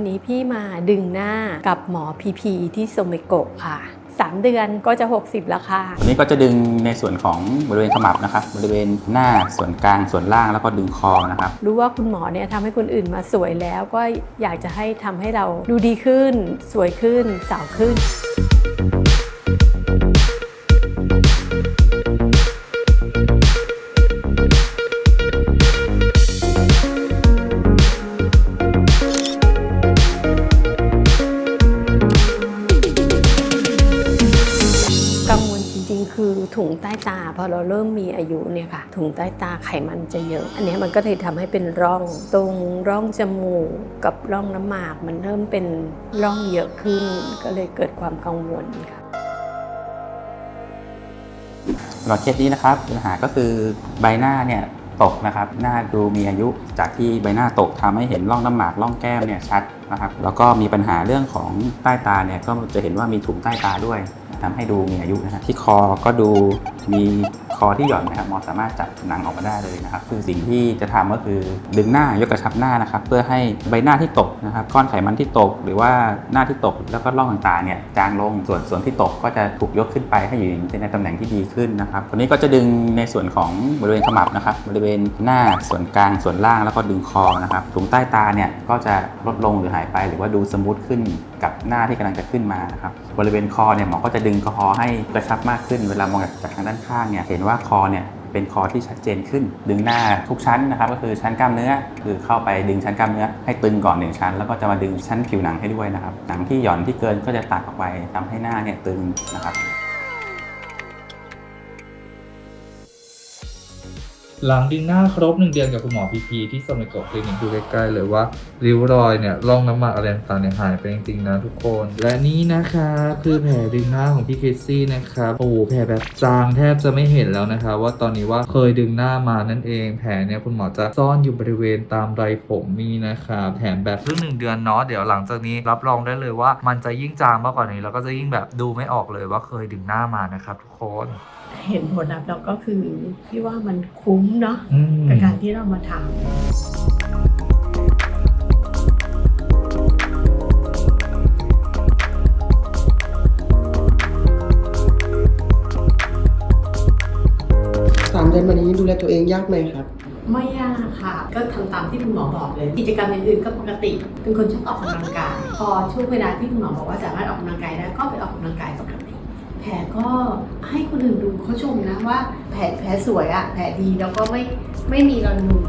วันนี้พี่มาดึงหน้ากับหมอพีพีที่โซเมโกะค่ะ 3 เดือนก็จะ 60 แล้วค่ะอันนี้ก็จะดึงในส่วนของบริเวณขมับนะครับ บริเวณหน้าส่วนกลางส่วนล่างแล้วก็ดึงคอนะครับ รู้ว่าคุณหมอเนี่ยทำให้คนอื่นมาสวยแล้ว ก็อยากจะให้ทำให้เราดูดีขึ้น สวยขึ้นสาวขึ้น ๆ คือถุงใต้ตาพอเราเริ่มมีอายุเนี่ยค่ะ ถุงใต้ตาไขมันจะเยอะ อันนี้มันก็เลยทำให้เป็นร่อง ตรงร่องจมูกกับร่องน้ำหมาก มันเริ่มเป็นร่องเยอะขึ้น ก็เลยเกิดความกังวลค่ะสำหรับเคสนี้นะครับปัญหาก็คือใบหน้าเนี่ยตกนะครับ หน้าดูมีอายุจากที่ใบหน้าตกทำให้เห็นร่องน้ำหมากร่องแก้มเนี่ยชัดนะครับ แล้วก็มีปัญหาเรื่องของใต้ตาเนี่ยก็จะเห็นว่ามีถุงใต้ตาด้วย ทำให้ดูมีอายุนะครับที่คอก็ดู มีคอที่หย่อนนะครับหมอสามารถจับหนังออกมาได้เลยนะครับ คือสิ่งที่จะทำก็คือดึงหน้ายกกระชับหน้านะครับ เพื่อให้ใบหน้าที่ตกนะครับ ก้อนไขมันที่ตก หรือว่าหน้าที่ตกแล้วก็ร่องต่างๆเนี่ยจางลงส่วนส่วนที่ตกก็จะถูกยกขึ้นไปให้อยู่ในตำแหน่งที่ดีขึ้นนะครับตัวนี้ก็จะดึงในส่วนของบริเวณขมับนะครับ บริเวณหน้าส่วนกลางส่วนล่างแล้วก็ดึงคอนะครับถุงใต้ตาเนี่ยก็จะลดลงหรือหายไป หรือว่าดูสมูทขึ้นกับหน้าที่กำลังจะขึ้นมานะครับบริเวณคอเนี่ยหมอก็จะดึงคอให้กระชับมากขึ้นเวลามองจากทางด้านข้างเนี่ยเห็นว่าคอเนี่ยเป็นคอที่ชัดเจนขึ้น ดึงหน้าทุกชั้นนะครับก็คือชั้นกล้ามเนื้อ คือเข้าไปดึงชั้นกล้ามเนื้อให้ตึงก่อนหนึ่งชั้น แล้วก็จะมาดึงชั้นผิวหนังให้ด้วยนะครับหนังที่หย่อนที่เกินก็จะตัดออกไปทำให้หน้าเนี่ยตึงนะครับ หลังดึงหน้าครบหนึ่งเดือนกับคุณหมอพีพีที่สมัยก่อคลินิกดูใกล้ๆเลยว่าริ้วรอยเนี่ยร่องน้ำหมากอะไรต่างๆเนี่ยหายไปจริงๆนะทุกคน และนี่นะคะคือแผลดึงหน้าของพี่เคซี่นะครับโอ้แผลแบบจางแทบจะไม่เห็นแล้วนะคะ ว่าตอนนี้ว่าเคยดึงหน้ามานั่นเอง แผลเนี่ยคุณหมอจะซ่อนอยู่บริเวณตามไรผมมีนะคะแถมแบบเพิ่งหนึ่งเดือนเนาะเดี๋ยวหลังจากนี้รับรองได้เลยว่ามันจะยิ่งจางมากกว่านี้แล้วก็จะยิ่งแบบดูไม่ออกเลยว่าเคยดึงหน้ามานะครับทุกคน เห็นผลลัพธ์เราก็คือพี่ว่ามันคุ้มเนาะอืมกับการที่เรามาทำสามเดือนมานี้ดูแลตัวเองยากไหมครับ ไม่ยากค่ะ ก็ทำตามที่คุณหมอบอกเลย กิจกรรมอย่างอื่นก็ปกติ เป็นคนชอบออกกำลังกาย พอช่วงเวลาที่คุณหมอบอกว่าสามารถออกกำลังกายได้ก็ไปออกกำลังกายปกติแผ ลก็ให้คนอื่นดูเขาชมนะว่าแผลแผลสวยอะแผลดีแล้วก็ไม่ไม่มีรอยนูน